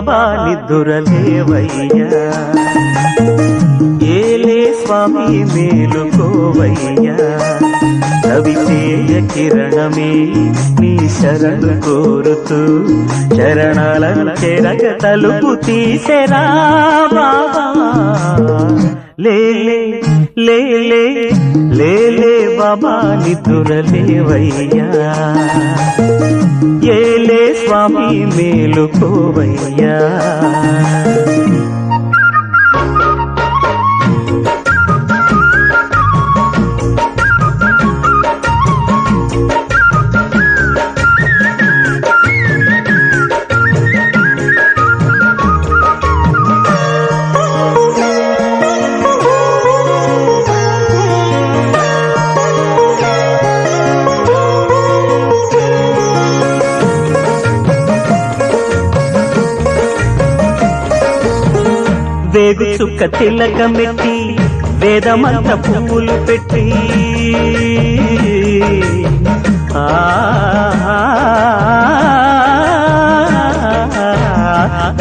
బాబా నిద్దురలేవయ్యా ఏలే స్వామి మేలుకోవయ్యా. రవితేజ కిరణమే నీ శరణు కోరుతూ చరణాలను చెరగ తలుపు తీసెరా బాబా. లేలే లేలే లేలే బాబా నిద్దురలేవయ్యా ఏ స్వామి మేలుకోవయ్యా. వేగు చుక్క తిలకమెట్టి వేదమంత పువ్వులు పెట్టి.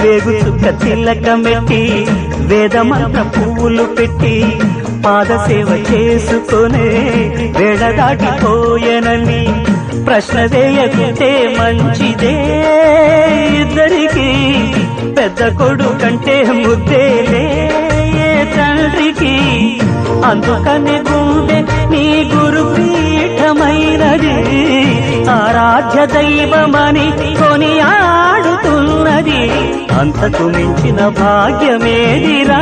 వేగు చుక్క తిలకమెట్టి వేదమంత పువ్వులు పెట్టి. పాదసేవ చేసుకునే వేడ దాటిపోయనని ప్రశ్న వేయకుంటే మంచిదే ఇద్దరికీ. పెద్ద కొడుకంటే ముద్దేలే ఏ తండ్రికి? అందుకని గుండె నీ గురు పీఠమైనది ఆరాధ్య దైవమని కొని ఆడుతున్నది అంతకు మించిన భాగ్యమేదిరా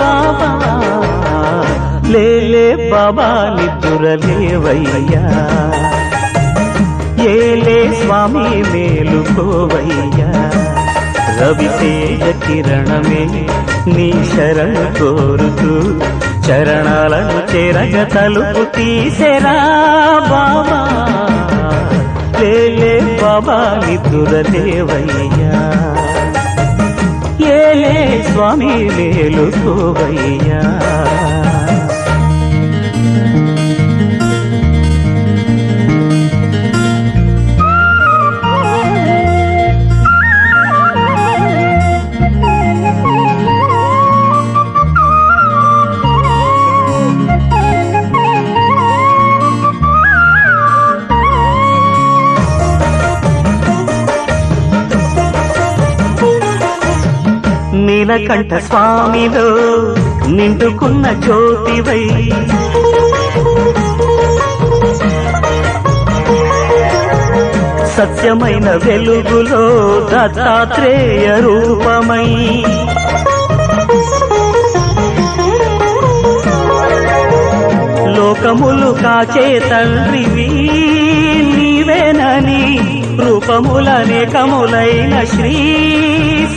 బాబా? లేలే బాబా నిద్రలేవయ్యా ఏలే స్వామి మేలుకోవయ్యా. రవితేజ కిరణమే నీ శరణు కోరుతూ చరణాలను చెరగ తలుపు తీసెరా బాబా లేలే బాబా నిద్దురదేవయ్యా ఏలే స్వామి లేలు కోవయ్యా నీలకంఠ స్వామిలో నిండుకున్న జ్యోతివై. సత్యమైన వెలుగులో దత్తాత్రేయ రూపమై. లోకములు కాచే తండ్రివి రూపములనేకములైన శ్రీ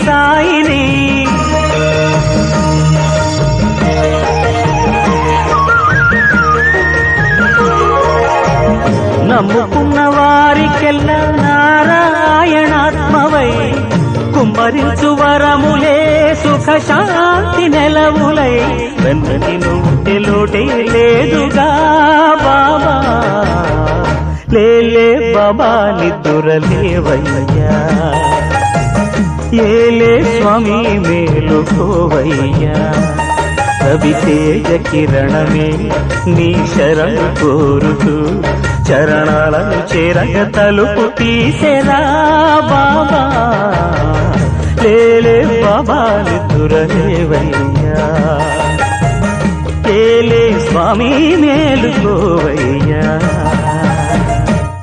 సాయిని. నమ్ముకున్న వారికెల్లా నారాయణాత్మవై కుమ్మరించు వరములే సుఖ శాంతి నెలవులై వెన్నటి నుండి లోటే లేదుగా లేలే బాబా నిద్దురలేవయ్యా ఏలే స్వామి మేలుకోవయ్యా రవితేజ కిరణమే నీ శరణు కోరుతూ చరణాలను చేరగ తలుపు తీసెరా బాబా. లేలే బాబా నిద్రలేవయ్యా ఏలే స్వామి మేలుకోవయ్యా